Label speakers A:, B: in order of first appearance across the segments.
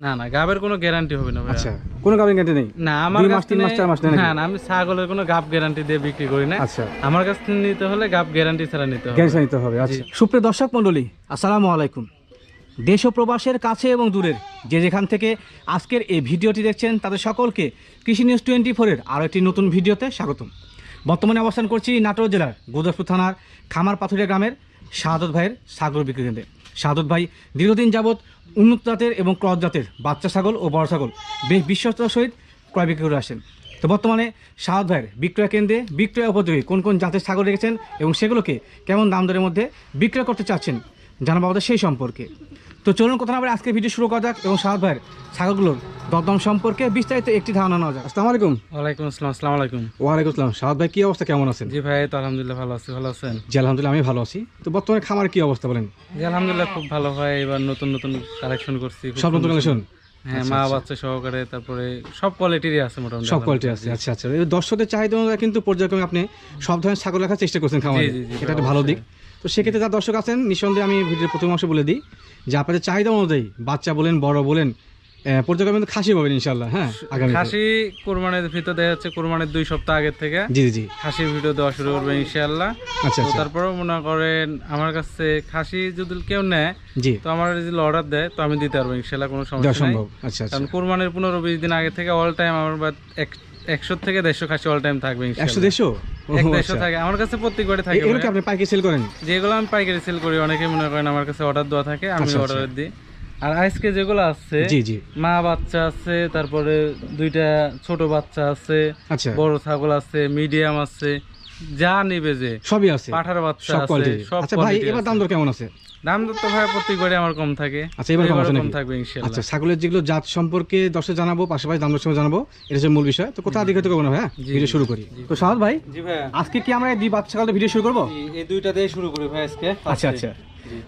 A: না না গাবের কোনো গ্যারান্টি হবে না
B: আচ্ছা কোনো গাভিন গ্যারান্টি নেই?
A: না আমার
B: মাস, তিন মাস, চার মাস
A: না না আমি ছাগলের কোনো গাব গ্যারান্টি দিয়ে বিক্রি করি না।
B: আচ্ছা।
A: আমার কাছ থেকে নিতে হলে গাব গ্যারান্টি ছাড়া নিতে হবে।
B: গ্যারান্টি নিতে হবে আচ্ছা। সুপ্রিয় দর্শক মণ্ডলী আসসালামু আলাইকুম। দেশ ও প্রবাসের কাছে এবং দূরের যে যেখান থেকে আজকের এই ভিডিওটি দেখছেন তাদের সকলকে কৃষি নিউজ টোয়েন্টি ফোরের আরও একটি নতুন ভিডিওতে স্বাগতম। বর্তমানে অবস্থান করছি নাটোর জেলার গুরদাসপুর থানার খামার পাথুরিয়া গ্রামের শাহাদত ভাইয়ের ছাগল বিক্রি কেন্দ্রে। শাহাদত ভাই দীর্ঘদিন যাবৎ উন্নত জাতের এবং ক্রস জাতের বাচ্চা ছাগল ও বড় ছাগল বেশ বিশ্বস্ততার সহিত ক্রয় বিক্রয় করে আসেন। তো বর্তমানে শাহাদ ভাইয়ের বিক্রয় কেন্দ্রে বিক্রয় উপযোগী কোন কোন জাতের ছাগল রেখেছেন এবং সেগুলোকে কেমন দাম দরের মধ্যে বিক্রয় করতে চাচ্ছেন জানাব আমাদের সেই সম্পর্কে। তো চলুন কথা বলে আজকে ভিডিও শুরু করা যাক এবং শাহাদ ভাইয়ের ছাগলগুলোর দরদাম সম্পর্কে বিস্তারিত একটি ধারণা নেওয়া যাক। আসসালামু আলাইকুম।
A: ওয়ালাইকুম আসসালাম আসসালামু আলাইকুম।
B: ওয়ালাইকুম আসসালাম। শাহাদ ভাই কি অবস্থা? কেমন আছেন?
A: জি ভাই তো আলহামদুলিল্লাহ ভালো আছি ভালো আছেন?
B: জি আলহামদুলিল্লাহ আমি ভালো আছি। তো বর্তমানে খামার কি অবস্থা বলেন?
A: জি আলহামদুলিল্লাহ খুব ভালো হয় এবার নতুন নতুন কালেকশন করছি
B: সব নতুন কালেকশন
A: হ্যাঁ মা বাচ্চা সহকারে তারপরে সব কোয়ালিটিরই আছে মোটামুটি
B: সব কোয়ালিটি আছে আচ্ছা আচ্ছা। দর্শকদের চাহিদা অনুযায়ী কিন্তু পর্যায়ক্রমে আপনি সব ধরনের ছাগল রাখার চেষ্টা করছেন খামারে। এটা একটা ভালো দিক। তো সেক্ষেত্রে যারা দর্শক আছেন নিঃসন্দেহে আমি ভিডিওর প্রথম অংশে বলে দিই। যে আপনাদের চাহিদা অনুযায়ী বাচ্চা বলেন বড় বলেন পর্যায়ক্রমে কিন্তু খাসি পাবেন ইনশাল্লাহ হ্যাঁ আগামী
A: খাসি কোরবানির ভিতর দেখা যাচ্ছে কোরবানির দুই সপ্তাহ আগের থেকে।
B: জি জি
A: খাসির ভিডিও দেওয়া শুরু করবে ইনশাআল্লাহ।
B: আচ্ছা আচ্ছা।
A: তারপরেও মনে করেন আমার কাছে খাসি যদি কেউ নেয়
B: জি।
A: তো আমার যদি অর্ডার দেয় তো আমি দিতে পারব ইনশাআল্লাহ কোনো সমস্যা
B: সম্ভব। আচ্ছা আচ্ছা।
A: কারণ কোরবানির পনেরো বিশ দিন আগে থেকে অল টাইম আমার এক- একশো থেকে দেড়শো খাসি অল টাইম থাকবে
B: একশো। দেড়শো? আচ্ছা।
A: থাকে। আমার কাছে প্রত্যেকবারে থাকে
B: আপনি পাইকারি সেল করেন?
A: যেগুলো আমি পাইকারি সেল করি অনেকে মনে করেন আমার কাছে অর্ডার দেওয়া থাকে আমি
B: আচ্ছা,
A: অর্ডার দিই। আর আজকে যেগুলো আছে
B: জি জি।
A: মা বাচ্চা আছে তারপরে দুইটা ছোট বাচ্চা আছে
B: আচ্ছা।
A: বড় ছাগল আছে মিডিয়াম আছে যা নিবে যে।
B: সবই আছে।
A: পাঠার বাচ্চা
B: সব
A: আছে
B: কোয়ালিটি আচ্ছা ভাই এবার দাম দর কেমন আছে?
A: দাম দর তো ভাই আমার কম থাকে।
B: আচ্ছা, এবার কম আছে
A: কম থাকবে ইনশাআল্লাহ
B: আচ্ছা ছাগলের যেগুলো জাত সম্পর্কে দর্শক জানাব পাশাপাশি দাম দর সম্পর্কে জানাব এটা হচ্ছে মূল বিষয়। তো কোথা দিকে তো করব না হ্যাঁ? ভিডিও শুরু করি। তো সাহাদ ভাই
A: জি ভাই
B: আজকে কি আমরা এই দুই বাচ্চা ছাগলের ভিডিও শুরু করব?
A: এই দুইটা দিয়ে শুরু করি ভাই আজকে।
B: আচ্ছা আচ্ছা।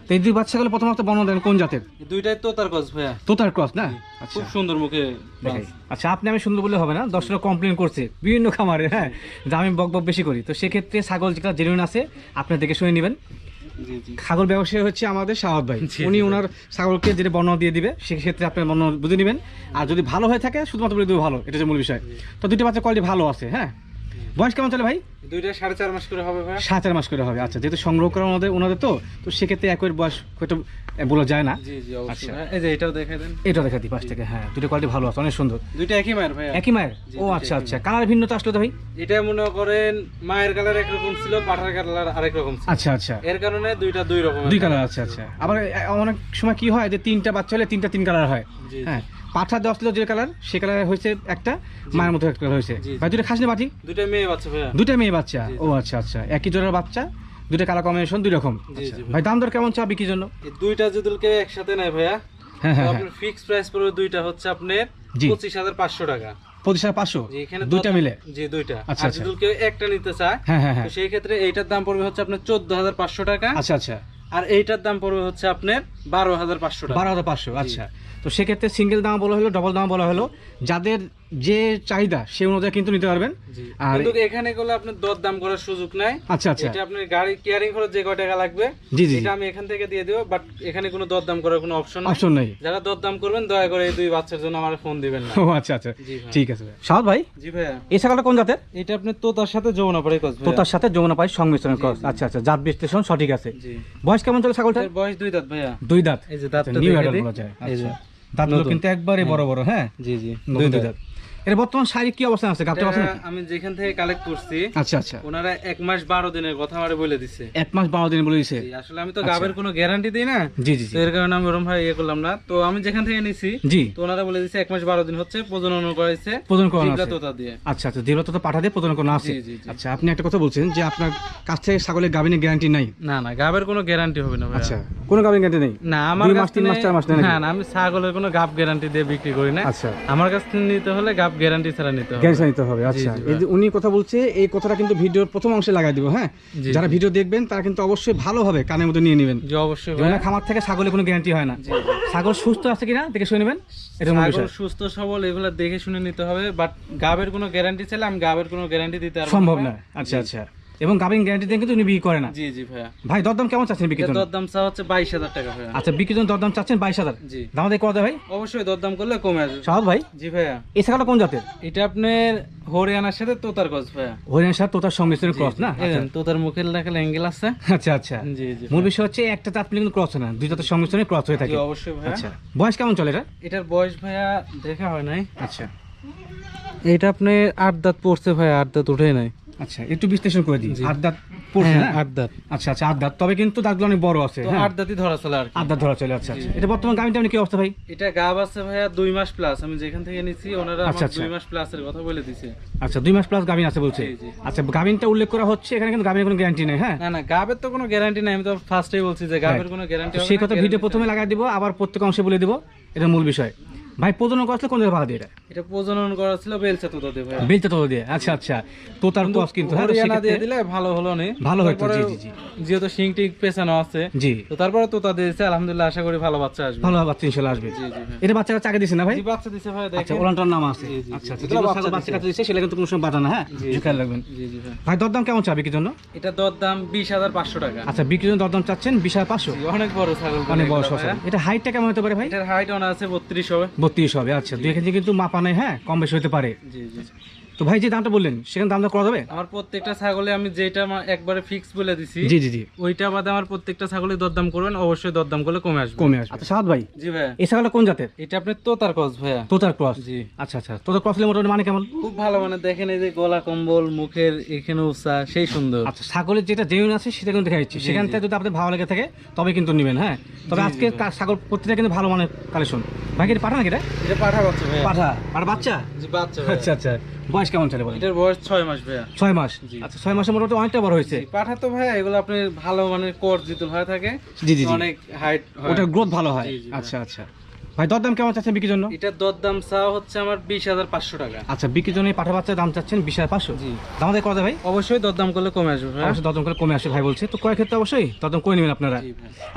B: তো এই দুই বাচ্চা ছাগলের প্রথমত বর্ণনা দেন কোন জাতের?
A: দুইটাই তো তার কাজ ভাইয়া।
B: তোতার ক্রস না? আচ্ছা।
A: খুব সুন্দর মুখে
B: আচ্ছা আপনি আমি সুন্দর বলে হবে না? দর্শকরা কমপ্লেন করছে বিভিন্ন খামারে হ্যাঁ? যে আমি বক বক বেশি করি। তো সেক্ষেত্রে ছাগল যেটা জেনুইন আছে আপনি দেখে শুনে নেবেন। ছাগল ব্যবসায়ী হচ্ছে আমাদের শাহাদ ভাই। উনি ওনার ছাগলকে যেটা বর্ণনা দিয়ে দিবে সেক্ষেত্রে আপনি বর্ণনা বুঝে নেবেন। আর যদি ভালো হয়ে থাকে শুধুমাত্র বলে দেবো ভালো এটা হচ্ছে মূল বিষয়। তো দুইটা বাচ্চা কোয়ালিটি ভালো আছে হ্যাঁ? বয়স কেমন চলে ভাই?
A: দুইটা সাড়ে চার মাস করে হবে ভাই।
B: সাত চার মাস করে হবে আচ্ছা যেহেতু সংগ্রহ করা ওনাদের ওনাদের তো তো সেক্ষেত্রে একই বয়স হয়তো বলা যায় না।
A: জি জি অবশ্যই
B: আচ্ছা।
A: এই যে এটাও দেখাই দেন।
B: দেখা দিই পাশ থেকে হ্যাঁ দুটো কোয়ালিটি ভালো আছে অনেক সুন্দর।
A: দুইটা একই মায়ের ভাই।
B: একই মায়ের? ও আচ্ছা আচ্ছা। কালার ভিন্নতা আসলো তো ভাই?
A: এটা মনে করেন মায়ের কালার একরকম ছিল পাঠার কালার আরেক রকম ছিল।
B: আচ্ছা আচ্ছা।
A: এর কারণে দুইটা দুই রকম
B: দুই কালার আছে আচ্ছা আবার অনেক সময় কি হয় যে তিনটা বাচ্চা হলে তিনটা তিন কালার হয়। হ্যাঁ পাঠা দেওয়া ছিল যে কালার সে কালার হয়েছে একটা মায়ের মতো একটা কালার হয়েছে। ভাই দুটো খাসনি বাটি
A: দুইটা মেয়ে বাচ্চা ভাইয়া।
B: দুটা মেয়ে বাচ্চা। ও আচ্ছা আচ্ছা। একই জোড়ার বাচ্চা দুটো কালার কম্বিনেশন দুই রকম।
A: ভাই।
B: ভাই দাম দর কেমন চা বিক্রির জন্য?
A: দুইটা কেউ একসাথে নেয় ভাইয়া।
B: হ্যাঁ হ্যাঁ হ্যাঁ।
A: ফিক্স প্রাইস পড়বে দুইটা হচ্ছে আপনার পঁচিশ হাজার পাঁচশো টাকা।
B: পঁচিশ হাজার পাঁচশো? দুইটা মিলে?
A: জি দুইটা।
B: আচ্ছা, আচ্ছা।
A: যদি কেউ একটা নিতে চায়।
B: হ্যাঁ হ্যাঁ হ্যাঁ।
A: সেই ক্ষেত্রে এইটার দাম পড়বে হচ্ছে আপনার চোদ্দ হাজার পাঁচশো টাকা।
B: আচ্ছা আচ্ছা।
A: আর এইটার দাম পড়বে হচ্ছে আপনার বারো হাজার পাঁচশো
B: বারো হাজার পাঁচশো আচ্ছা। তো সেক্ষেত্রে সিঙ্গেল দাম বলা হলো ডবল দাম বলা হলো। যাদের যে চাহিদা সে অনুযায়ী কিন্তু নিতে পারবেন। আর
A: কিন্তু এখানে গেলে আপনার দর দাম করার সুযোগ নাই।
B: আচ্ছা আচ্ছা।
A: এটা আপনার গাড়ি কেয়ারিং খরচ যে কয় টাকা লাগবে
B: জি জি
A: এটা আমি এখান থেকে দিয়ে দেবো বাট এখানে কোনো দর দাম করার কোনো অপশন নাই।
B: অপশন নেই।
A: যারা দর দাম করবেন দয়া করে এই দুই বাচ্চার জন্য আমার ফোন দিবেন না।
B: ও আচ্ছা আচ্ছা। ঠিক আছে সাহদ ভাই
A: জি ভাইয়া।
B: এই ছাগলটা কোন জাতের?
A: এটা আপনি তোতার সাথে যমুনা পরে কস
B: তো তার সাথে যমুনা পাই সংমিশ্রণ ক্রস আচ্ছা আচ্ছা জাত বিশ্লেষণ সঠিক আছে।
A: জি।
B: বয়স কেমন চলে ছাগলটা
A: এর বয়স দুই দাঁত ভাইয়া।
B: দুই দাঁত।
A: এই যে দাঁতটা
B: নিউ
A: দেখে
B: বলা যায়। আচ্ছা। দাঁতগুলো। কিন্তু একবারে বড় বড় হ্যাঁ?
A: জি জি।
B: নতুন দুই দাঁত। এর বর্তমান শারীরিক কি অবস্থা আছে? গাবটা আছে
A: আমি যেখান থেকে কালেক্ট করছি
B: আচ্ছা আচ্ছা।
A: ওনারা এক মাস বারো দিনের কথা আমারে বলে দিছে।
B: এক মাস বারো দিন বলে দিছে?
A: আসলে আমি তো গাবের কোনো গ্যারান্টি দিই না
B: জি জি
A: এর কারণে আমি ওরম ভাই ইয়ে করলাম না। তো আমি যেখান থেকে নিছি
B: জি।
A: তো ওনারা বলে দিছে এক মাস বারো দিন হচ্ছে প্রজনন করেছে
B: প্রদান করানো আছে।
A: দিয়ে।
B: আচ্ছা আচ্ছা দেবলতা তো পাঠাতে প্রদান করানো আছে।
A: জি, জি, জি।
B: আচ্ছা আপনি একটা কথা বলছেন যে আপনার কাছ থেকে ছাগলের গাবিনের গ্যারান্টি নাই।
A: না না গাবের কোনো গ্যারান্টি হবে না ভাই
B: আচ্ছা কোনো গাবিন গ্যারান্টি নেই?
A: না আমার কাছ
B: মাস তিন মাস চার মাস
A: না না আমি ছাগলের কোনো গাব গ্যারান্টি দিয়ে বিক্রি করি না।
B: আচ্ছা।
A: আমার কাছ থেকে নিতে হলে গাব গ্যারান্টি ছাড়া নিতে হবে।
B: গ্যারান্টি নিতে হবে আচ্ছা। এই যে উনি কথা বলছে এই কথাটা কিন্তু ভিডিওর প্রথম অংশে লাগাই দিব হ্যাঁ? যারা ভিডিও দেখবেন তারা কিন্তু অবশ্যই ভালোভাবে কানের মধ্যে নিয়ে নেবেন।
A: জি অবশ্যই
B: মানে খামার থেকে ছাগলের কোনো গ্যারান্টি হয় না। ছাগল সুস্থ আছে কিনা দেখে শুনে নেবেন। এটা মূল বিষয়।
A: সুস্থ সবল এগুলো দেখে শুনে নিতে হবে বাট গাবের কোনো গ্যারান্টি চাইলে আমি গাবের কোনো গ্যারান্টি দিতে
B: সম্ভব না। আচ্ছা আচ্ছা। এবং গাভিন গ্যারান্টি দিয়ে কিন্তু উনি বিক্রি করে না।
A: জি জি ভাইয়া।
B: ভাই দরদাম কেমন চাচ্ছেন জন্য?
A: দরদাম চা হচ্ছে বাইশ হাজার টাকা ভাইয়া।
B: আচ্ছা বিক্রির জন্য দরদাম চাচ্ছেন বাইশ হাজার?
A: জি।
B: দাম দিয়ে কত ভাই?
A: অবশ্যই দরদাম করলে কমে আসবে।
B: সাহাদ ভাই?
A: জি ভাইয়া।
B: এই ছাগলটা কোন জাতের?
A: এটা আপনার হরিয়ানার সাথে তোতার গজ ভাইয়া।
B: হরিয়ানার সাথে তোতার সংমিশ্রণ ক্রস না?
A: এই তোতার মুখের লেখা অ্যাঙ্গেল আছে।
B: আচ্ছা আচ্ছা।
A: জি জি
B: মূল বিষয় হচ্ছে একটা জাত মিলে কিন্তু ক্রস না। দুই জাতের সংমিশ্রণে ক্রস হয়ে
A: জি,
B: থাকে।
A: অবশ্যই ভাইয়া।
B: আচ্ছা। বয়স কেমন চলে এটা?
A: এটার বয়স ভাইয়া দেখা হয় নাই।
B: আচ্ছা।
A: এটা আপনি আট দাঁত পড়ছে ভাইয়া আট দাঁত উঠে নাই।
B: আচ্ছা একটু বিশ্লেষণ করে দিই।
A: জি।
B: আট দাঁত পড়ছে
A: হ্যাঁ, আট দাঁত
B: আচ্ছা আচ্ছা আট দাঁত তবে কিন্তু দাঁতগুলো অনেক বড় আছে হ্যাঁ।
A: আট দাঁতই ধরা চলে আর
B: আট দাঁত ধরা চলে আচ্ছা আচ্ছা। এটা বর্তমান গাভিনটা আপনি কি অবস্থা ভাই?
A: এটা গাব আছে ভাইয়া দুই মাস প্লাস আমি যেখান থেকে নিছি ওনারা
B: আচ্ছা।
A: দুই মাস প্লাসের কথা বলে দিছে।
B: আচ্ছা দুই মাস প্লাস গাভিন আছে বলছে। আচ্ছা গাভিনটা উল্লেখ করা হচ্ছে এখানে কিন্তু গাভিনের কোনো গ্যারান্টি নেই হ্যাঁ?
A: না না গাবের তো কোনো গ্যারান্টি নাই। আমি তো ফার্স্টেই বলছি যে গাবের কোনো গ্যারান্টি
B: সেই কথা ভিডিও প্রথমে লাগাই দিব আবার প্রত্যেক অংশে বলে দিব। এটা মূল বিষয়। ভাই প্রজনন করতে কোন জায়গায় ভাড়া দিয়ে এটা?
A: এটা প্রজনন করা ছিল বেলচা তো তোদের ভাইয়া।
B: বেলতে তো দিয়ে আচ্ছা আচ্ছা। তোতার ক্রস কিন্তু হ্যাঁ তো
A: হরিয়ানা দিয়ে দিলে ভালো হলো নি।
B: ভালো হতো, জি, জি, জি।
A: যেহেতু শিং টিক পেছানো আছে
B: জি।
A: তো তারপরে তোতা দিয়েছে আলহামদুলিল্লাহ আশা করি ভালো বাচ্চা আসবে।
B: ভালো বাচ্চা ইনশাল্লাহ আসবে।
A: জি জি ভাই
B: এটা বাচ্চারা চাকে দিছে না ভাই?
A: জি বাচ্চা দিছে ভাই দেখেন
B: আচ্ছা
A: দেখেন।
B: ওলানটার নাম আছে। আচ্ছা আচ্ছা
A: বাচ্চা
B: বাচ্চা কাছে দিছে। সেটা কিন্তু কোনো সময় বাটা না হ্যাঁ?
A: জি,
B: খেয়াল রাখবেন।
A: জি জি ভাই
B: ভাই দরদাম কেমন চাবে বিক্রির জন্য?
A: এটা দর দাম বিশ হাজার পাঁচশো টাকা।
B: আচ্ছা বিক্রির জন্য দরদাম চাচ্ছেন বিশ হাজার পাঁচশো?
A: জি, অনেক বড় ছাগল
B: অনেক বড়
A: ভাইয়া।
B: এটা হাইটটা কেমন হতে পারে ভাই?
A: এটার হাইট অনা আছে বত্রিশ হবে।
B: বত্রিশ হবে আচ্ছা দুই কেজি কিন্তু মাপা নেই হ্যাঁ? কম বেশি হতে পারে।
A: জি জি
B: তো ভাই যে দামটা বললেন সেখানে দামটা করা যাবে?
A: আমার প্রত্যেকটা ছাগলে আমি যেটা একবারে ফিক্স বলে দিছি
B: জি জি জি।
A: ওইটা বাদে আমার প্রত্যেকটা ছাগলে দরদাম করবেন অবশ্যই দরদাম করলে কমে আসবে।
B: কমে আসবে। আচ্ছা। সাদ ভাই
A: জি ভাইয়া।
B: এই ছাগলটা কোন জাতের?
A: এটা আপনি তোতার কস ভাইয়া।
B: তোতার ক্রস।
A: জি।
B: আচ্ছা আচ্ছা তোতার ক্রস মোটামুটি মানে কেমন?
A: খুব ভালো মানে দেখেন এই যে গলা কম্বল মুখের এখানে উষা সেই সুন্দর।
B: আচ্ছা ছাগলের যেটা জেনুইন আছে সেটা কিন্তু দেখা যাচ্ছে সেখান থেকে যদি আপনাদের ভালো লেগে থাকে তবে কিন্তু নেবেন হ্যাঁ? তবে আজকে ছাগল প্রত্যেকটা কিন্তু ভালো মানের কালেকশন ভাই এটা পাঠা নাকি এটা?
A: এটা পাঠা বাচ্চা ভাইয়া।
B: পাঠা। আর বাচ্চা?
A: জি বাচ্চা
B: আচ্ছা আচ্ছা। বয়স কেমন চলে বলেন?
A: এটার বয়স ছয় মাস ভাইয়া।
B: ছয় মাস।
A: জি।
B: আচ্ছা ছয় মাসের মোটামুটি অনেকটা বড় হয়েছে।
A: পাঠা তো ভাইয়া এগুলো আপনি ভালো মানের কোর জিতুল হয়ে থাকে।
B: জি জি
A: অনেক হাইট
B: ওটার গ্রোথ ভালো হয়। আচ্ছা আচ্ছা। ভাই দরদাম কেমন চাচ্ছেন বিক্রির জন্য?
A: এটার দরদাম চাওয়া হচ্ছে আমার বিশ হাজার পাঁচশো টাকা।
B: আচ্ছা বিক্রির জন্য পাঠা বাচ্চার দাম চাচ্ছেন বিশ হাজার পাঁচশো?
A: জি।
B: দাম দিয়ে কথা ভাই?
A: অবশ্যই দরদাম করলে কমে আসবে
B: অবশ্যই দরদাম করে কমে আসে ভাই বলছে। তো কয়েক ক্ষেত্রে অবশ্যই দরদাম করে নেবেন আপনারা।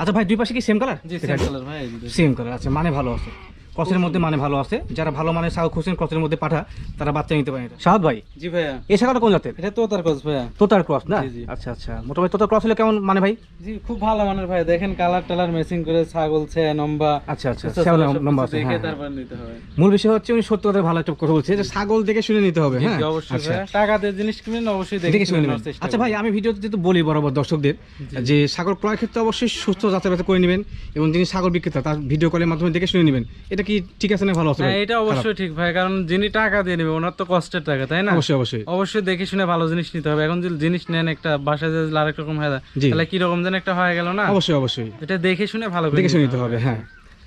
B: আচ্ছা ভাই দুই পাশে কি same colour
A: ji same colour ভাই।
B: সেম কালার আচ্ছা মানে ভালো আছে। ক্রসের মধ্যে মানে ভালো আছে। যারা ভালো মানে ছাগল খুঁজছেন ক্রসের মধ্যে পাঠা তারা বাচ্চা নিতে পারে শাহাদ ভাই?
A: জি ভাইয়া।
B: এই ছাগলটা কোন জাতের?
A: এটা তো তার কস ভাইয়া।
B: তোতার ক্রস না। আচ্ছা আচ্ছা। মোটামুটি তোতার ক্রস হলে কেমন মানে ভাই?
A: জি খুব ভালো মানের ভাই দেখেন কালার টালার ম্যাচিং করে ছাগল ছে নম্বা
B: আচ্ছা আচ্ছা। লম্বা
A: কিছু
B: আছে
A: দেখে
B: হ্যাঁ।
A: তারপর নিতে হবে।
B: মূল বিষয় হচ্ছে উনি সত্য কথা ভালো একটা কথা বলছে যে ছাগল দেখে শুনে নিতে হবে হ্যাঁ?
A: অবশ্যই
B: আচ্ছা।
A: টাকা দিয়ে জিনিস কিনেন অবশ্যই দেখে
B: শুনে নেবেন। আচ্ছা ভাই আমি ভিডিওতে যেহেতু বলি বরাবর দর্শকদের যে ছাগল ক্রয় ক্ষেত্রে অবশ্যই সুস্থ যাচাই বাছাই করে নেবেন এবং যিনি ছাগল বিক্রেতা তার ভিডিও কলের মাধ্যমে দেখে শুনে নেবেন। এটা কি ঠিক আছে না ভালো আছে
A: হ্যাঁ এটা অবশ্যই ঠিক ভাই কারণ যিনি টাকা দিয়ে নেবে ওনার তো কষ্টের টাকা তাই না?
B: অবশ্যই অবশ্যই।
A: অবশ্যই দেখে শুনে ভালো জিনিস নিতে হবে। এখন যদি জিনিস নেন একটা বাসায় যদি আরেক রকম হয় তাহলে কি রকম যেন একটা হয়ে গেল না?
B: অবশ্যই অবশ্যই।
A: এটা দেখে শুনে ভালো
B: দেখে শুনে
A: নিতে
B: নিতে হবে হ্যাঁ।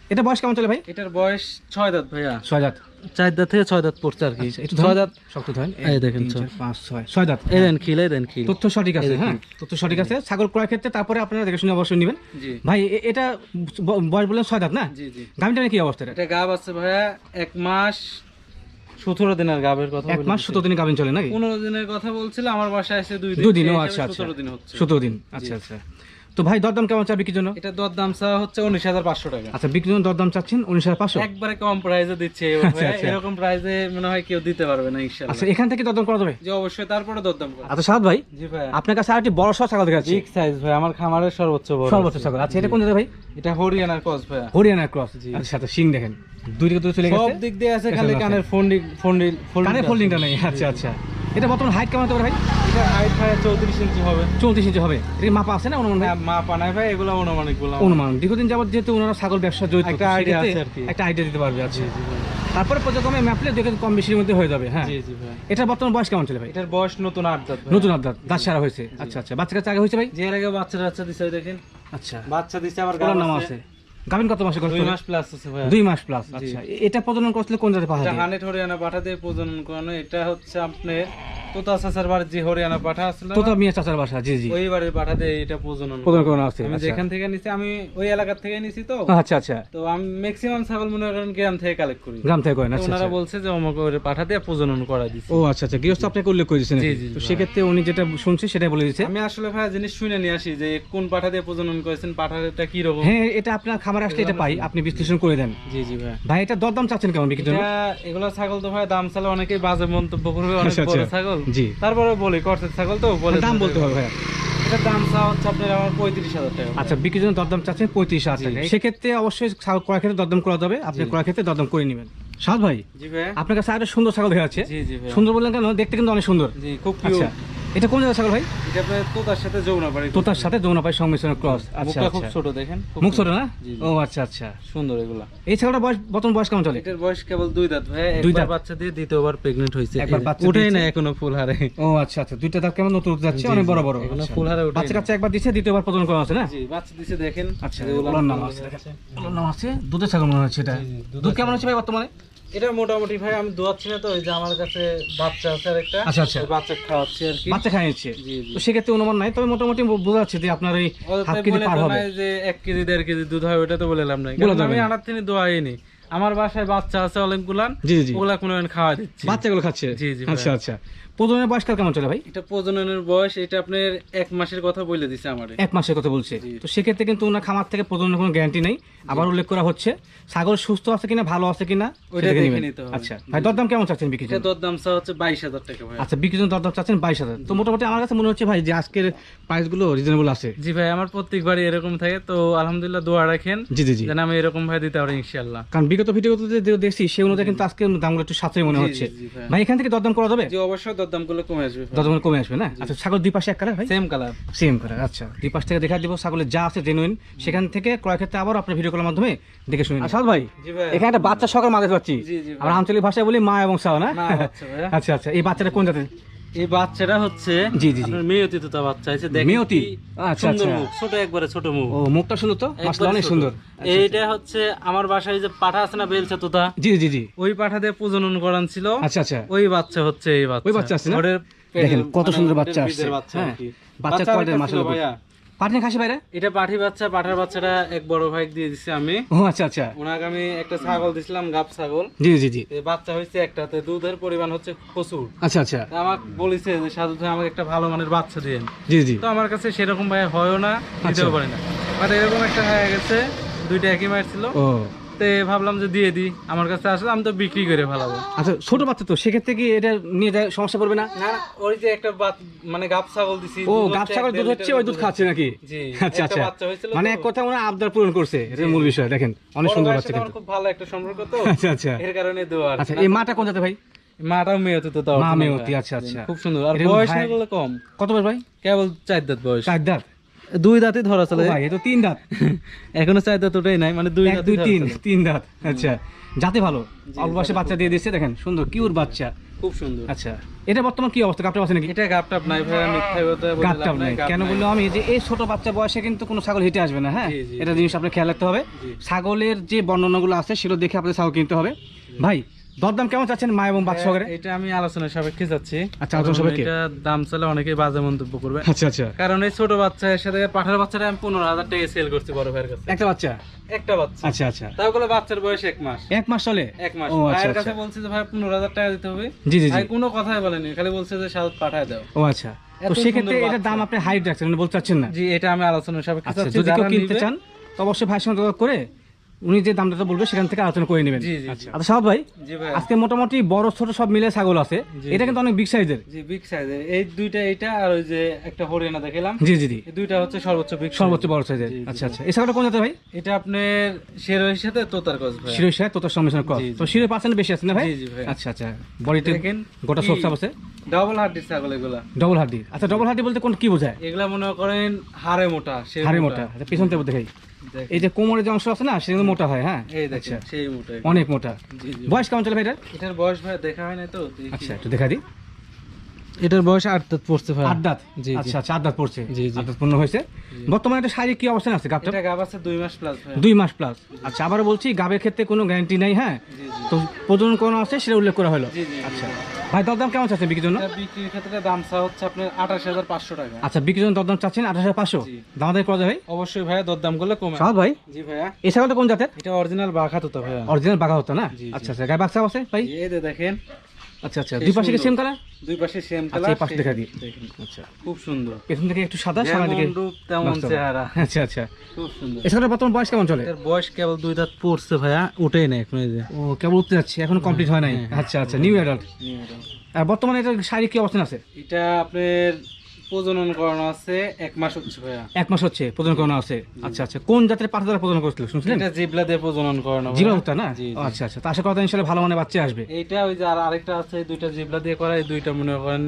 B: এটা বয়স কেমন চলে ভাই?
A: এটার বয়স ছয় দাঁত ভাইয়া।
B: ছয় দাঁত।
A: চার দাঁত থেকে ছয় দাঁত পড়ছে আর কি।
B: একটু
A: ছয় দাঁত
B: শক্ত ধরেন।
A: এই দেখেন, ছয়।
B: পাঁচ ছয় ছয় দাঁত
A: এই দেন খিল এই দেন খিল।
B: তথ্য সঠিক আছে হ্যাঁ? তথ্য সঠিক আছে। ছাগল ক্রয় ক্ষেত্রে তারপরে আপনারা দেখে শুনে অবশ্যই নেবেন। ভাই এটা বয়স বললেন ছয় দাঁত না? গামিটা কি অবস্থা এটা?
A: গাব আছে ভাইয়া এক মাস সতেরো দিনের গাবের কথা
B: এক মাস সতেরো চলে নাকি?
A: পনেরো দিনের কথা বলছিল আমার বাসায় এসে দুই দিন।
B: দুই দিন আচ্ছা আচ্ছা।
A: সতেরো দিন
B: সতেরো দিন আচ্ছা আচ্ছা। তো ভাই দরদাম কেমন চা বিক্রির জন্য
A: এটা দর দাম চাওয়া হচ্ছে উনিশ হাজার পাঁচশো টাকা।
B: আচ্ছা বিক্রির জন্য দরদাম চাচ্ছেন উনিশ হাজার পাঁচশো?
A: একবারে কম প্রাইসে দিচ্ছে
B: আচ্ছা। আচ্ছা।
A: এরকম প্রাইসে মনে হয় কেউ দিতে পারবে না ইনশাল্লাহ।
B: আচ্ছা এখান থেকে দরদাম করা যাবে?
A: যে অবশ্যই তারপরে দরদাম করে
B: আচ্ছা সাদ ভাই
A: জি ভাই।
B: আপনার কাছে আরেকটি বড় সড় ছাগল দেখাচ্ছি।
A: বিগ সাইজ ভাই আমার খামারের সর্বোচ্চ বড়
B: সর্বোচ্চ ছাগল। আচ্ছা এটা কোন জায়গায় ভাই?
A: এটা হরিয়ানার কস ভাইয়া
B: হরিয়ানা ক্রস। জি। আচ্ছা সাথে সিং দেখেন। দুই দিকে দুটো চলে গেছে।
A: সব দিক দিয়ে আছে খালি। কানের ফোন্ডিং ফোন্ডিং
B: কানে ফোল্ডিংটা নেই। আচ্ছা আচ্ছা। এটা বর্তমান হাইট কেমন হতে পারে ভাই?
A: এটা হাইট ভাই চৌত্রিশ ইঞ্চি হবে।
B: চৌত্রিশ ইঞ্চি হবে। এটা মাপা আছে না অনুমান?
A: হ্যাঁ, মা পানায় ভাই এগুলো অনুমানিকগুলো
B: অনুমান। দীর্ঘদিন যাবত যেহেতু ওনারা ছাগল ব্যবসা জড়িত
A: একটা idea আছে আর কি।
B: একটা আইডিয়া দিতে পারবে আচ্ছা। তারপরে পর্যায়ক্রমে ম্যাপলে দেখে কম বেশির মধ্যে হয়ে যাবে হ্যাঁ।
A: জি জি ভাই।
B: এটা বর্তমান বয়স কেমন চলে ভাই?
A: এটার বয়স নতুন আট দাঁত
B: নতুন আবদার দাঁত সারা হয়েছে। আচ্ছা আচ্ছা। বাচ্চা কাছে আগে হয়েছে ভাই?
A: যে এর আগে বাচ্চা টাচ্চা দিছে দেখেন।
B: আচ্ছা।
A: বাচ্চা দিছে আবার
B: নাম
A: আছে।
B: গাভিন কত মাসে
A: দুই মাস প্লাস আছে ভাই
B: দুই মাস প্লাস আচ্ছা এটা প্রজনন করতে কোন জায়গায় পাওয়া
A: যায় হরিয়ানা পাঠা দিয়ে প্রজনন করানো এটা হচ্ছে আপনার তোতা চাচার বাড়ির যে হরিয়ানা পাঠা আসলে
B: তোতা মিয়া চাচার বাসা জি জি।
A: ওই বাড়ির এটা প্রজনন
B: প্রজনন করানো আছে
A: আমি
B: আচ্ছা।
A: যেখান থেকে নিছি আমি ওই এলাকা থেকে নিছি তো।
B: আচ্ছা আচ্ছা।
A: তো আমি ম্যাক্সিমাম ছাগল মনে করেন গ্রাম থেকে কালেক্ট করি।
B: গ্রাম থেকে করেন আচ্ছা
A: ওনারা
B: আচ্ছা।
A: বলছে যে ওরে প্রজনন করা দিছে।
B: ও আচ্ছা আচ্ছা। গৃহস্থ আপনাকে উল্লেখ করে
A: জি,
B: তো। সেক্ষেত্রে উনি যেটা শুনছি সেটাই বলে দিচ্ছে
A: আমি আসলে ভাই জিনিস শুনে নিয়ে আসি যে কোন পাঠা দিয়ে প্রজনন করেছেন পাঠাটা কি রকম
B: হ্যাঁ এটা আপনার খামার আসলে এটা পাই। আপনি বিশ্লেষণ করে দেন।
A: জি জি ভাই।
B: ভাই এটা দরদাম চাচ্ছেন কেমন বিক্রির জন্য?
A: এগুলো ছাগল তো ভাই দাম চালে অনেকেই বাজে মন্তব্য করবে অনেক
B: আচ্ছা,
A: বড়। ছাগল।
B: জি।
A: তারপরে বলি করতে ছাগল তো বলে
B: দাম বলতে হবে ভাইয়া।
A: এটার দাম চা হচ্ছে আপনার আমার পঁয়ত্রিশ হাজার টাকা
B: আচ্ছা বিক্রির জন্য দরদাম চাচ্ছেন পঁয়ত্রিশ হাজার টাকা। সেক্ষেত্রে অবশ্যই ক্ষেত্রে দরদাম করা যাবে আপনি। ক্ষেত্রে দরদাম করে নেবেন। সাদ ভাই আপনার কাছে একটা সুন্দর ছাগল হয়ে আছে। সুন্দর বললেন কেন? দেখতে কিন্তু অনেক সুন্দর।
A: খুব
B: আচ্ছা। এটা কোন জায়গা ছাগল ভাই?
A: এটা আপনার তোতার সাথে যৌনা বাড়ি
B: তোতার সাথে যৌনাপাই সংমিশ্রণের ক্রস। আচ্ছা
A: খুব
B: আচ্ছা।
A: ছোট দেখেন
B: মুখ ছোট। না। ও আচ্ছা আচ্ছা।
A: সুন্দর এগুলা।
B: এই ছাগলটা বয়স বর্তমান বয়স কেমন চলে?
A: এটার বয়স কেবল দুই দাঁত ভাই।
B: দুই দাঁত?
A: বাচ্চা দিয়ে দ্বিতীয়বার প্রেগনেন্ট হয়েছে।
B: একবার বাচ্চা
A: উঠেই না এখনও ফুল হারে।
B: ও আচ্ছা আচ্ছা। দুইটা দাঁত কেমন নতুন যাচ্ছে? অনেক বড় বড়।
A: এগুলো
B: আচ্ছা।
A: ফুল হারে ওঠেই
B: বাচ্চা। কাচ্চা একবার দিচ্ছে দ্বিতীয়বার প্রদান করা আছে না?
A: জি বাচ্চা দিছে দেখেন।
B: আচ্ছা ওলার নাম আছে দেখেন। ওলার নাম আছে? দুধের ছাগল মনে হচ্ছে এটা। দুধ কেমন হচ্ছে ভাই বর্তমানে?
A: এটা মোটামুটি ভাই আমি দোয়াচ্ছি না তো ওই যে আমার কাছে বাচ্চা আছে আর একটা
B: আচ্ছা, আচ্ছা।
A: বাচ্চা খাওয়াচ্ছি আর কি।
B: বাচ্চা খাইয়েছে। তো সেক্ষেত্রে অনুমান নাই তবে মোটামুটি বোঝা যাচ্ছে যে আপনার এই হাফ কেজি পার হবে।
A: যে এক কেজি দেড় কেজি দুধ হয় ওটা তো বলেলাম না
B: বলা
A: আমি। আনার তিনি দোয়াইনি। আমার বাসায় বাচ্চা আছে অনেকগুলান ওগুলা কোনো খাওয়া দিচ্ছে।
B: বাচ্চাগুলো খাচ্ছে?
A: জি, জি,
B: আচ্ছা আচ্ছা। প্রথমে বয়সকাল কেমন চলে ভাই?
A: এটা প্রজননের বয়স এটা আপনার এক মাসের কথা বলে দিছে আমারে।
B: এক মাসের কথা বলছে। তো সেক্ষেত্রে কিন্তু ওনার খামার থেকে প্রজননের কোনো গ্যারান্টি নেই। আবার উল্লেখ করা হচ্ছে ছাগল সুস্থ আছে কিনা ভালো আছে কিনা
A: ওইটা দেখে নিতে হবে।
B: আচ্ছা ভাই দরদাম কেমন চাচ্ছেন বিক্রি
A: এটা দরদাম চা হচ্ছে বাইশ হাজার টাকা ভাই।
B: আচ্ছা বিক্রির জন্য দরদাম চাচ্ছেন বাইশ হাজার। তো মোটামুটি আমার কাছে মনে হচ্ছে ভাই যে আজকের প্রাইসগুলো রিজনেবল আছে।
A: জি ভাই আমার প্রত্যেকবারই এরকম থাকে। তো আলহামদুলিল্লাহ দোয়া রাখেন।
B: জি জি জি।
A: যেন আমি এরকম ভাই দিতে পারি ইনশাল্লাহ
B: কারণ বিগত ভিডিওতে যে দেখছি সেই অনুযায়ী কিন্তু আজকে দামগুলো একটু সাশ্রয় মনে হচ্ছে।
A: ভাই।
B: এখান থেকে দরদাম করা যাবে?
A: জি অবশ্যই কমে আসবে
B: দরদাম কমে আসবে না? আচ্ছা ছাগল দুই পাশে এক কালার ভাই
A: সেম কালার
B: সেম কালার আচ্ছা। দুই পাশ থেকে দেখা দিব ছাগলের যা আছে জেনুইন সেখান থেকে ক্রয় ক্ষেত্রে আবার আপনার ভিডিও কলের মাধ্যমে দেখে শুনুন আসাদ ভাই এখানে একটা বাচ্চা সকাল মাঝে পাচ্ছি
A: জি জি ভাই।
B: আমরা আঞ্চলিক ভাষায় বলি মা এবং সাও না?
A: ভাইয়া।
B: আচ্ছা আচ্ছা। এই বাচ্চাটা কোন জাতের?
A: এই বাচ্চাটা হচ্ছে
B: জি, জি,
A: মেয়তি তোতা বাচ্চা আছে দেখেন
B: মেয়তি? আচ্ছা,
A: সুন্দর
B: আচ্ছা।
A: মুখ ছোট একবারে ছোট মুখ।
B: ও মুখটা সুন্দর তো?
A: একবারে
B: অনেক সুন্দর।
A: এইটা হচ্ছে আমার বাসায় যে পাঠা আছে না বেলছে তোতা
B: জি জি জি।
A: ওই পাঠা দিয়ে প্রজনন করান ছিল।
B: আচ্ছা আচ্ছা।
A: ওই বাচ্চা হচ্ছে এই বাচ্চা।
B: ওই বাচ্চা আছে না? দেখেন কত
A: মানে
B: সুন্দর বাচ্চা আসছে
A: বাচ্চা
B: হ্যাঁ।
A: আর
B: পাটনি খাসি বাইরে
A: এটা পাঠি বাচ্চা পাঠার বাচ্চাটা এক বড় ভাই দিয়ে দিছি আমি।
B: ও আচ্ছা আচ্ছা।
A: ওনাকে আমি একটা ছাগল দিছিলাম গাব ছাগল।
B: জি জি জি।
A: বাচ্চা হয়েছে একটাতে দুধের পরিমাণ হচ্ছে প্রচুর
B: আচ্ছা আচ্ছা।
A: আমাকে বলেছে যে সাধু আমাকে একটা ভালো মানের বাচ্চা দিন
B: জি জি।
A: তো আমার কাছে সেরকম ভাই হয়ও না দিতেও
B: পারে
A: পারি না। বাট এরকম একটা হয়ে গেছে দুইটা একই মায়ের ছিল।
B: ও।
A: তে ভাবলাম যে দিয়ে দিই। আমার কাছে আসলে আমি তো বিক্রি করে ফেলাবো।
B: আচ্ছা ছোট বাচ্চা তো সেক্ষেত্রে কি এটা নিয়ে যায় সমস্যা পড়বে না?
A: না ওই যে একটা মানে গাব ছাগল দিছি
B: ও গাব ছাগল দুধ হচ্ছে ওই দুধ খাচ্ছে নাকি? আচ্ছা আচ্ছা। মানে এক কথা ওরা আবদার পূরণ করছে এটা মূল বিষয় দেখেন অনেক সুন্দর বাচ্চা কিন্তু।
A: খুব ভালো একটা সম্পর্ক তো
B: আচ্ছা আচ্ছা।
A: এর কারণে দেওয়া
B: আচ্ছা এই মাটা কোন জাতে ভাই?
A: মাটাও মেয়েতে তো তাও
B: মা মেয়তি। আচ্ছা, আচ্ছা।
A: খুব সুন্দর। আর বয়স কম।
B: কত বয়স ভাই?
A: কেবল চার দাঁত বয়স।
B: চার দাঁত?
A: দুই দাঁতই ধরা চলে।
B: ভাই এ তো তিন দাঁত।
A: এখনও চার দাঁত ওটাই নাই মানে দুই
B: দুই তিন তিন দাঁত। আচ্ছা যাতে ভালো। অল্প বয়সে বাচ্চা দিয়ে দিচ্ছে দেখেন সুন্দর কিউর বাচ্চা।
A: খুব সুন্দর।
B: আচ্ছা এটা বর্তমান কি অবস্থা? কাপটা আছে নাকি?
A: এটা গাপ টাপ নাই ভাই মিথ্যা কথা বলে
B: গাপ
A: লাভ
B: টাপ
A: নাই,
B: কেন। বললাম আমি? যে এই ছোট বাচ্চা বয়সে কিন্তু কোনো ছাগল হেঁটে আসবে না হ্যাঁ? এটা জিনিস আপনার খেয়াল রাখতে হবে। ছাগলের যে বর্ণনাগুলো আছে সেগুলো দেখে আপনাদের ছাগল কিনতে হবে। ভাই দরদাম কেমন চাচ্ছেন মা এবং বাচ্চা
A: এটা আমি আলোচনা সাপেক্ষে যাচ্ছি।
B: আচ্ছা, আলোচনা সাপেক্ষে।
A: এটা দাম চলে অনেকে বাজে মন্তব্য করবে।
B: আচ্ছা আচ্ছা।
A: কারণ এই ছোট বাচ্চার সাথে পাঠার বাচ্চাটা আমি পনেরো হাজার টাকা সেল করছি বড় ভাইয়ের কাছে।
B: একটা বাচ্চা?
A: একটা বাচ্চা।
B: আচ্ছা আচ্ছা।
A: তাও বলে বাচ্চার বয়স এক মাস।
B: এক মাস চলে?
A: এক মাস।
B: আচ্ছা
A: ভাইয়ের
B: আচ্ছা।
A: কাছে বলছি যে ভাই পনেরো হাজার টাকা দিতে হবে।
B: জি জি
A: ভাই কোনো কথাই বলেনি খালি বলছে যে সাত পাঠায় দাও।
B: ও আচ্ছা। তো সেক্ষেত্রে এটার দাম আপনি হাইট রাখছেন মানে বলতে চাচ্ছেন না?
A: জি এটা আমি আলোচনা সাপেক্ষে
B: আচ্ছা যদি কেউ কিনতে চান তো অবশ্যই ভাইয়ের সঙ্গে যোগাযোগ করে উনি যে দামটা বলবে সেখান থেকে আলোচনা করে নেবেন। আচ্ছা। আচ্ছা সাহদ ভাই আজকে মোটামুটি বড় ছোট সব মিলে ছাগল আছে। এটা কিন্তু অনেক বিগ সাইজের
A: জি বিগ সাইজের এই দুইটা এটা আর ওই যে একটা হরিয়ানা দেখালাম
B: জি জি জি।
A: এই দুইটা হচ্ছে সর্বোচ্চ বিগ
B: সর্বোচ্চ বড় সাইজের আচ্ছা আচ্ছা। এই ছাগলটা কোন জাতের ভাই?
A: এটা আপনার শেরোয়ের সাথে তোতার কস ভাই
B: শিরোই সাহেব তোতার সংমিশ্রণ ক্রস
A: জি।
B: তো শিরোই পার্সেন্ট বেশি আছে না ভাই?
A: জি, জি ভাই।
B: আচ্ছা আচ্ছা। বডিতে
A: দেখেন
B: গোটা সব সাপ আছে?
A: ডাবল হাড্ডির ছাগল এগুলা।
B: ডবল হাড্ডি। আচ্ছা ডবল হাড্ডি বলতে কোন কি বোঝায়?
A: এগুলা মনে করেন হাড়ে মোটা
B: হাড়ি মোটা। আচ্ছা পিছন থেকে দেখাই এই যে কোমরের যে অংশ আছে না সেগুলো মোটা হয় হ্যাঁ?
A: এই
B: আচ্ছা।
A: সেই মোটা।
B: অনেক মোটা। বয়স কেমন চলে ভাই এটার
A: বয়স ভাই দেখা হয় না তো
B: আচ্ছা একটু দেখা দিই।
A: এটার বয়স আট দাঁত পড়ছে ভাই।
B: আট দাঁত?
A: জি, জি।
B: আচ্ছা আচ্ছা আট দাঁত পড়ছে।
A: জি, জি।
B: আট পূর্ণ হয়েছে। বর্তমানে একটা শারীরিক কি অবস্থান আছে গাবটা?
A: এটা গাব আছে দুই মাস প্লাস ভাই
B: দুই মাস প্লাস আচ্ছা আবারও বলছি গাবের ক্ষেত্রে কোনো গ্যারান্টি নাই হ্যাঁ? তো প্রজনন কোনো আছে সেটা উল্লেখ করা হলো।
A: জি জি
B: আচ্ছা। ভাই দরদাম কেমন চাচ্ছেন বিক্রির জন্য?
A: বিক্রির ক্ষেত্রে দাম চা হচ্ছে আপনার আঠাশ হাজার পাঁচশো টাকা।
B: আচ্ছা বিক্রির জন্য দরদাম চাচ্ছেন আঠাশ হাজার পাঁচশো?
A: জি।
B: দামাদারি করা যায় ভাই?
A: অবশ্যই ভাইয়া দরদাম করলে কমে।
B: সাহদ ভাই?
A: জি ভাইয়া।
B: এই ছাগলটা কোন জাতের?
A: এটা অরিজিনাল বাঘা তো ভাইয়া।
B: অরিজিনাল বাঘা হতো না। আচ্ছা আচ্ছা গায়ে বাক্সা আছে ভাই?
A: এই দেখেন
B: আচ্ছা আচ্ছা দুই পাশে কি সেম কালার
A: দুই পাশে সেম
B: আচ্ছা
A: কালার
B: এই পাশে দেখা দিই। আচ্ছা।
A: খুব সুন্দর।
B: পেছন থেকে একটু সাদা সামনে দিকে
A: তেমন চেহারা।
B: আচ্ছা আচ্ছা।
A: খুব সুন্দর।
B: এছাড়া বর্তমান বয়স কেমন চলে?
A: এর বয়স কেবল দুই দাঁত পড়ছে ভাইয়া উঠেই না এখন যে।
B: ও কেবল উঠতে যাচ্ছে এখন কমপ্লিট হয় নাই।
A: হ্যাঁ,
B: আচ্ছা আচ্ছা নিউ অ্যাডাল্ট আর বর্তমানে এটা শারীরিক কি অবস্থান আছে?
A: এটা আপনার প্রজনন করানো আছে এক মাস হচ্ছে ভাইয়া।
B: এক মাস হচ্ছে প্রদান করানো আছে। আচ্ছা আচ্ছা। কোন জাতের পাঠা দ্বারা প্রদান করছিল শুনছিলেন?
A: এটা জিবলা দিয়ে প্রজনন করানো ভাইয়া।
B: হত্যা না। আচ্ছা আচ্ছা। তা আশা করা যায় ইনশাল্লাহ ভালো মানে বাচ্চা আসবে।
A: এইটা ওই যে আর আরেকটা আছে দুইটা জিবলা দিয়ে করা এই দুইটা মনে করেন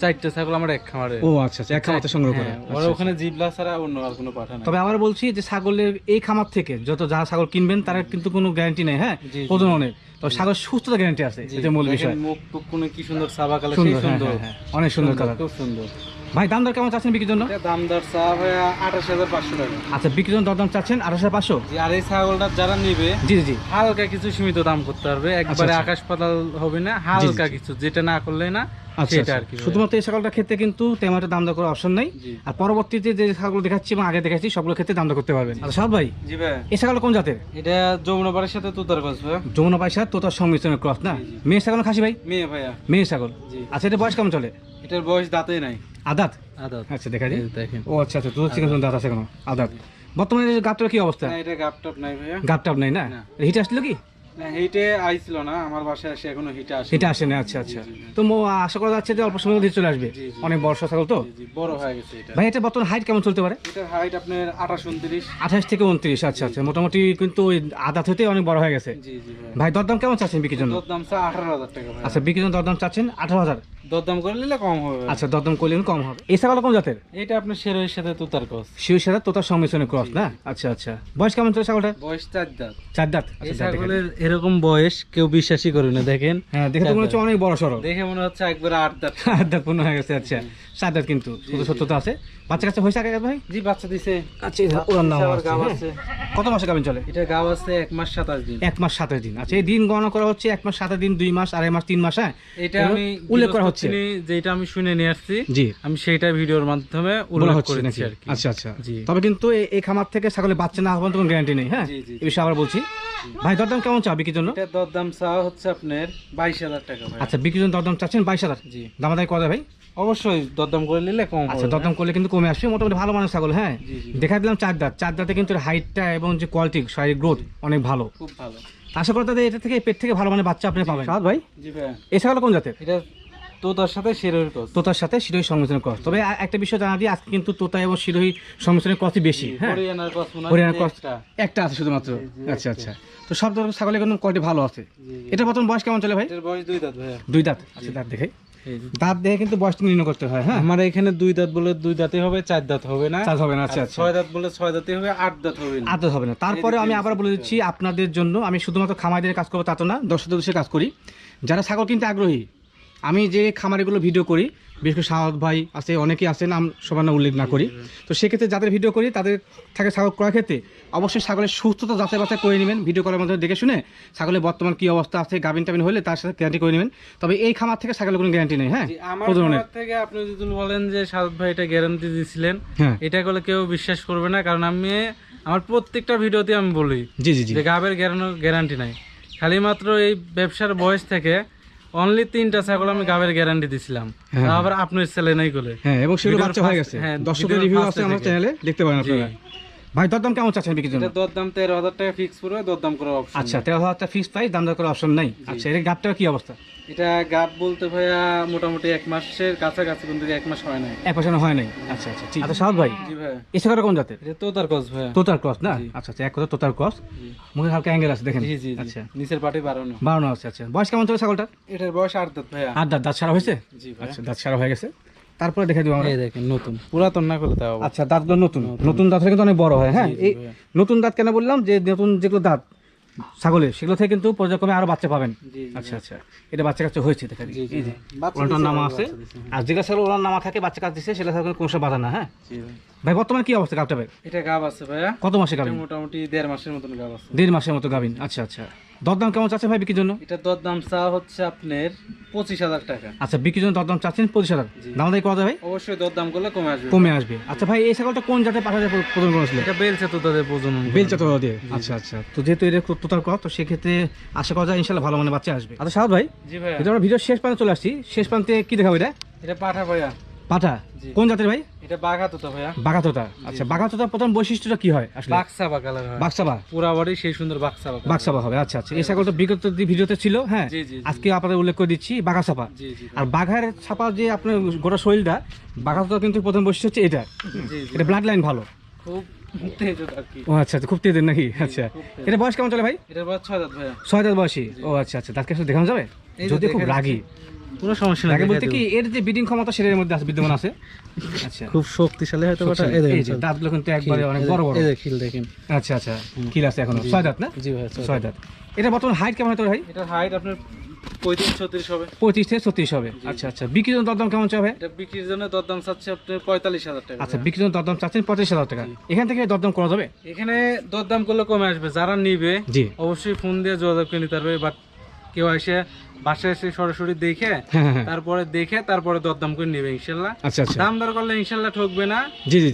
A: চারটে ছাগল আমার এক খামারে।
B: ও আচ্ছা আচ্ছা। এক খামাতে সংগ্রহ করে।
A: হ্যাঁ, ওরা ওখানে জিবলা ছাড়া অন্য আর কোনো পাঠা নাই।
B: তবে আবার বলছি যে ছাগলের এই খামার থেকে যত যারা ছাগল কিনবেন তারা কিন্তু কোনো গ্যারান্টি নেই হ্যাঁ। প্রজননের। তবে ছাগল সুস্থতা গ্যারান্টি আছে এটা মূল বিষয়।
A: মুখ টুক কোনো কি সুন্দর সাবা কালার সেই
B: সুন্দর
A: সুন্দর।
B: হ্যাঁ, হ্যাঁ, অনেক সুন্দর কালার
A: খুব সুন্দর।
B: ভাই দাম দর কেমন চাচ্ছেন বিক্রির জন্য?
A: দাম দর চা আঠাশ হাজার পাঁচশো টাকা।
B: আচ্ছা বিক্রির জন্য দরদাম চাচ্ছেন আঠাশ হাজার পাঁচশো?
A: আর এই ছাগলটা যারা নিবে
B: জি জি
A: হালকা কিছু সীমিত দাম করতে পারবে। একবারে
B: আচ্ছা।
A: আকাশ পাতাল হবে না হালকা কিছু যেটা না করলে না
B: আচ্ছা
A: সেটা
B: আচ্ছা।
A: আর কি
B: শুধুমাত্র এই ছাগলটা ক্ষেত্রে কিন্তু তেমন একটা দাম দর করার অপশন নেই। আর পরবর্তীতে যে ছাগল দেখাচ্ছি এবং আগে দেখাচ্ছি সবগুলো ক্ষেত্রে দাম দর করতে পারবেন। আচ্ছা সাদ ভাই
A: জি ভাই
B: এই ছাগল কোন জাতের?
A: এটা যমুনাপাড়ের সাথে তুতার
B: তোতার সংমিশ্রণের ক্রস না। মেয়ে ছাগল খাসি ভাই?
A: মেয়ে ভাইয়া।
B: মেয়ে ছাগল। আচ্ছা এটা বয়স কেমন চলে?
A: এটার বয়স দাঁতে নাই।
B: আদাত? আচ্ছা দেখা যায় ও আচ্ছা আচ্ছা দুধ চিকেন দাঁত আছে কেন আদাত। বর্তমানে গাপটার কি অবস্থা?
A: গাপটাপ নাই
B: না? হিট আসলো কি?
A: না আমার বাসায় এখনও আসে
B: না আচ্ছা আচ্ছা। তো আশা করা যাচ্ছে যে অল্প চলে আসবে। অনেক বর্ষা তো?
A: বড়
B: ভাই এটা বর্তমান হাইট কেমন চলতে পারে?
A: হাইট আপনার 28 29
B: 28 থেকে 29 আচ্ছা আচ্ছা। মোটামুটি কিন্তু ওই আদাত হতে অনেক বড় হয়ে গেছে।
A: ভাই
B: দরদাম কেমন চাচ্ছেন বিক্রির জন্য?
A: দরদাম চা
B: আচ্ছা বিক্রির জন্য দরদাম চাচ্ছেন
A: 18000 দরদাম কম হবে।
B: আচ্ছা করলে কম হবে। এই ছাগল কোন জাতের?
A: এটা আপনার সাথে তোতার
B: ক্রস। সাথে তোতার ক্রস না? আচ্ছা আচ্ছা। বয়স কেমন ছাগলটা
A: বয়স চার দাঁত।
B: চার দাঁত? আচ্ছা,
A: ছাগলের এরকম বয়স কেউ বিশ্বাসই করে না দেখেন।
B: হ্যাঁ দেখে তো মনে হচ্ছে অনেক বড় সড়ক।
A: দেখে মনে হচ্ছে একবার আট দাঁত।
B: আট দাঁত পূর্ণ হয়ে গেছে আচ্ছা। সাত দাঁত কিন্তু শুধু সত্যতা আছে। বাচ্চা কাছে হয়েছে আগে ভাই?
A: জি বাচ্চা দিছে।
B: আচ্ছা ওর নাম হ্যাঁ। কত মাসে গাবেন চলে?
A: এটা গাব আছে এক মাস সাতাশ দিন।
B: এক মাস সাতাশ দিন। আচ্ছা এই দিন গণনা করা হচ্ছে এক মাস সাতাশ দিন দুই মাস আড়াই মাস তিন মাস হ্যাঁ?
A: এটা আমি
B: উল্লেখ করা হচ্ছে।
A: যেটা আমি শুনে নিয়ে আসছি
B: জি।
A: আমি সেইটা ভিডিওর মাধ্যমে উল্লেখ করেছি আর কি
B: আচ্ছা আচ্ছা। তবে কিন্তু এই- খামার থেকে ছাগলের বাচ্চা না হওয়ার কোনো গ্যারান্টি নেই হ্যাঁ? এই বিষয়ে আবার বলছি। ভাই দরদাম কেমন চা বিক্রির জন্য?
A: দরদাম চাওয়া হচ্ছে আপনার বাইশ হাজার টাকা
B: আচ্ছা বিক্রির জন্য দরদাম চাচ্ছেন বাইশ হাজার?
A: জি।
B: দামাদাই যায় ভাই?
A: অবশ্যই দরদাম করে নিলে কম
B: আচ্ছা দরদাম করলে কিন্তু কমে আসবে। মোটামুটি ভালো মানুষ ছাগল হ্যাঁ? দেখা দিলাম চার দাঁত চার দাঁতে কিন্তু হাইটটা এবং যে কোয়ালিটি শারীরিক গ্রোথ অনেক ভালো।
A: খুব ভালো।
B: আশা করি তাদের এটা থেকে পেট থেকে ভালো মানে বাচ্চা আপনি পাবেন। ভাই?
A: জি ভাই।
B: এই ছাগল কোন জাতের?
A: এটা তোতার সাথে শেরের কস
B: তোতার সাথে শিরোহী সংমিশ্রণের ক্রস তবে একটা বিষয় জানা দিই আজকে কিন্তু তোতা এবং শিরোহী সংমিশ্রণের ক্রসই বেশি হ্যাঁ?
A: হরিয়ানার
B: ক্রস
A: একটা।
B: আছে শুধুমাত্র। আচ্ছা আচ্ছা। তো সব ধরনের ছাগলের কিন্তু কোয়ালিটি ভালো আছে। এটা প্রথম বয়স কেমন চলে ভাই?
A: বয়স দুই দাঁত
B: দুই দাঁত। আচ্ছা দাঁত দেখে। দাঁত দেখে কিন্তু বয়সটা নির্ণয় করতে হয় হ্যাঁ?
A: আমার এখানে দুই দাঁত বলে দুই দাঁতে হবে চার দাঁত হবে না।
B: চাষ হবে না আচ্ছা আচ্ছা।
A: ছয় দাঁত বলে ছয় দাঁতে হবে আট দাঁত হবে না।
B: আদত হবে না। তারপরে আমি আবার বলে দিচ্ছি আপনাদের জন্য আমি শুধুমাত্র খামারিদের কাজ করব তা তো না দর্শকদের উদ্দেশ্যে কাজ করি। যারা ছাগল কিনতে আগ্রহী আমি যে খামারিগুলো ভিডিও করি বিশেষ করে সাহদ ভাই আছে অনেকেই আছে নাম সবার নাম উল্লেখ না করি। তো সেক্ষেত্রে যাদের ভিডিও করি তাদের থাকে ছাগল ক্রয় ক্ষেত্রে অবশ্যই ছাগলের সুস্থতা যাচাই বাছাই করে নেবেন ভিডিও করার মধ্যে দেখে শুনে ছাগলের বর্তমান কি অবস্থা আছে গাভিন টাবিন হলে তার সাথে গ্যারান্টি করে নেবেন। তবে এই খামার থেকে ছাগলের কোনো গ্যারান্টি নেই হ্যাঁ?
A: আমার থেকে আপনি যদি বলেন যে সাদ ভাই এটা গ্যারান্টি দিয়েছিলেন
B: হ্যাঁ।
A: এটা করলে কেউ বিশ্বাস করবে না কারণ আমি আমার প্রত্যেকটা ভিডিওতে আমি বলি
B: জি জি জি।
A: গাবের গ্যারান্টি নাই। খালি মাত্র এই ব্যবসার বয়স থেকে অনলি তিনটা ছাগল আমি গাবের গ্যারান্টি দিছিলাম।
B: হ্যাঁ,
A: আবার আপনার ছেলে নাই করে
B: হ্যাঁ এবং সেগুলো বাচ্চা হয়ে গেছে।
A: হ্যাঁ,
B: দর্শকের রিভিউ আছে আমার চ্যানেলে দেখতে পারেন আপনারা। ভাই দরদাম কেমন চাচ্ছেন বিক্রির জন্য?
A: দরদাম তেরো হাজার টাকা ফিক্স করবে দরদাম করার অপশন
B: আচ্ছা তেরো হাজার টাকা ফিক্স প্রাইস দাম দর করার অপশন নাই। আচ্ছা এর গাপটার কি অবস্থা?
A: এটা গাব বলতে ভাইয়া মোটামুটি এক মাসের কাছাকাছি কিন্তু এক মাস হয় নাই।
B: এক পার্সেন্ট হয় নাই? আচ্ছা আচ্ছা ঠিক। আচ্ছা সাহদ ভাই
A: জি ভাই
B: ছাগলটা কোন জাতের
A: এটা তো তার কস ভাইয়া।
B: তোতার ক্রস না? আচ্ছা আচ্ছা এক কথা তোতার ক্রস। মুখে হালকা অ্যাঙ্গেল আছে দেখেন।
A: জি জি
B: আচ্ছা।
A: নিচের পাটি বাড়ানো।
B: বারো আছে আচ্ছা। বয়স কেমন চলে ছাগলটা
A: এটার বয়স আট দাঁত ভাইয়া।
B: আর দাঁত দাঁত সারা হয়েছে?
A: জি ভাই
B: আচ্ছা দাঁত সারা হয়ে গেছে। তারপরে দেখে দিব আমরা।
A: এই দেখেন নতুন। পুরাতন না করলে তাও
B: আচ্ছা দাঁতগুলো নতুন। নতুন। দাঁত কিন্তু অনেক বড় হয় হ্যাঁ? এই নতুন দাঁত কেন বললাম যে নতুন যেগুলো দাঁত ছাগলের সেগুলো থেকে কিন্তু পর্যায়ক্রমে আরও বাচ্চা পাবেন। আচ্ছা আচ্ছা। এটা বাচ্চা কাচ্চা হয়েছে দেখা
A: দিছে,
B: নামা আছে। আর যেগুলো ছাগল ওনার নামা থাকে বাচ্চা কাছে দিচ্ছে সেটা ছাগল কোনো বাধা না হ্যাঁ?
A: ভাই
B: ভাই বর্তমানে কি অবস্থা গাবটা ভাই?
A: এটা গাব আছে ভাইয়া।
B: কত মাসে গাবিন?
A: মোটামুটি দেড় মাসের মতন গাব আছে।
B: দেড় মাসের মতো গাবিন। আচ্ছা আচ্ছা। দরদাম কেমন চাচ্ছে ভাই বিক্রির জন্য?
A: এটা দরদাম চা হচ্ছে আপনার পঁচিশ হাজার টাকা।
B: আচ্ছা বিক্রির জন্য দরদাম চাচ্ছেন পঁচিশ হাজার? দাম দাই করা ভাই?
A: অবশ্যই দরদাম করলে কমে আসবে।
B: কমে আসবে। আচ্ছা ভাই এই ছাগলটা কোন জাতের পাঠা যায় প্রদান করেছিল
A: এটা বেলছে তো তাদের প্রজনন
B: বেলচা তোলা দিয়ে আচ্ছা আচ্ছা। তো যেহেতু এটা তোতার কর তো সেক্ষেত্রে আশা করা যায় ইনশাল্লাহ ভালো মানে বাচ্চা আসবে। আচ্ছা সাহদ ভাই
A: জি
B: এটা আমরা ভিডিও শেষ প্রান্তে চলে আসছি। শেষ প্রান্তে কি দেখাবো এটা?
A: এটা পাঠা ভাইয়া।
B: পাঠা কোন জাতের ভাই?
A: এটা বাঘা তো ভাইয়া।
B: বাঘাতোতা। আচ্ছা বাঘাতোতার প্রথম বৈশিষ্ট্যটা কি হয় আসলে?
A: বাক্সাবা কালার হয়।
B: বাক্সাবা
A: পুরা বাড়ি সেই সুন্দর বাক্সাবা।
B: বাঘসাবা হবে আচ্ছা আচ্ছা। এই ছাগলটা বিগত যে ভিডিওতে ছিল হ্যাঁ। আজকে আপনাদের উল্লেখ করে দিচ্ছি বাঘাসাপা আর বাঘার ছাপা যে আপনার গোটা শরীরটা বাঘাতোতা কিন্তু প্রথম বৈশিষ্ট্য হচ্ছে এটা। এটা ব্লাড লাইন ভালো।
A: খুব
B: ও আচ্ছা আচ্ছা খুব তেজের নাকি? আচ্ছা। এটা বয়স কেমন চলে ভাই?
A: বয়স ছয় দাঁত ভাইয়া।
B: ছয় দাঁত বয়সী। ও আচ্ছা আচ্ছা তাকে আসলে দেখানো যাবে? যদি খুব রাগী।
A: কোনো সমস্যা নেই
B: বলতে কি এর যে বিডিং ক্ষমতা সেটার মধ্যে আছে বিদ্যমান আছে। আচ্ছা।
A: খুব শক্তিশালী হয়তো বাটা। এই দেখেন
B: দাঁতগুলো কিন্তু একবারে অনেক বড় বড়।
A: এই যে খিল দেখেন।
B: আচ্ছা আচ্ছা। কিল আছে এখনও। ছয় দাঁত না?
A: জি ভাই ছয়
B: দাঁত। এটা বর্তমান হাইট কেমন হতো ভাই?
A: এটার হাইট আপনার পঁয়ত্রিশ ছত্রিশ হবে।
B: পঁচিশ থেকে ছত্রিশ হবে। আচ্ছা আচ্ছা। বিক্রির জন্য দরদাম কেমন চাবে
A: এটা বিক্রির জন্য দরদাম চাচ্ছে আপনার পঁয়তাল্লিশ হাজার টাকা।
B: আচ্ছা বিক্রির জন্য দরদাম চাচ্ছেন পঁচিশ হাজার টাকা। এখান থেকে দরদাম করা যাবে?
A: এখানে দরদাম করলে কমে আসবে। যারা নিবে
B: জি।
A: অবশ্যই ফোন দিয়ে যোগাযোগ করে নিতে পারবে বাট কেউ এসে বাসায় এসে সরাসরি দেখে
B: হ্যাঁ হ্যাঁ হ্যাঁ।
A: তারপরে দেখে তারপরে দরদাম করে নেবে ইনশাল্লাহ।
B: আচ্ছা আচ্ছা।
A: দাম দর করলে ইনশাল্লাহ ঠকবে না।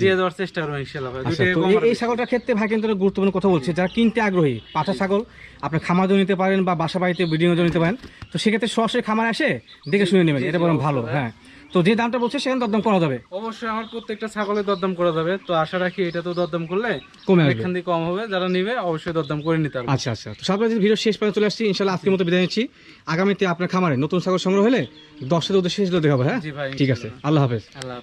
A: দিয়ে দেওয়ার চেষ্টা করব ইনশাল্লাহ
B: আচ্ছা এই-। ছাগলটার ক্ষেত্রে ভাই কিন্তু গুরুত্বপূর্ণ কথা বলছে। যারা কিনতে আগ্রহী পাঠা ছাগল আপনি খামার জন্য নিতে পারেন বা বাসা বাড়িতে ব্রিডিং জন্য নিতে পারেন তো সেক্ষেত্রে সরাসরি খামার আসে দেখে শুনে নেবেন এটা বরং ভালো হ্যাঁ। তো যে দামটা বলছে সেখানে দরদাম করা যাবে।
A: অবশ্যই আমার প্রত্যেকটা ছাগলের দরদাম করা যাবে। তো আশা রাখি এটা তো দরদাম করলে
B: কমে
A: এখান থেকে কম হবে। যারা নিবে অবশ্যই দরদাম করে নিতে পারবে।
B: আচ্ছা আচ্ছা। তো সবাই ভিডিও শেষ পর্যন্ত চলে আসছি। ইনশাল্লাহ আজকের মতো বিদায় নিচ্ছি। আগামীতে আপনার খামারে নতুন ছাগল সংগ্রহ হলে দর্শকের উদ্দেশ্যে শেষ দেখাবো হ্যাঁ? ঠিক আছে। আল্লাহ হাফেজ।
A: আল্লাহ।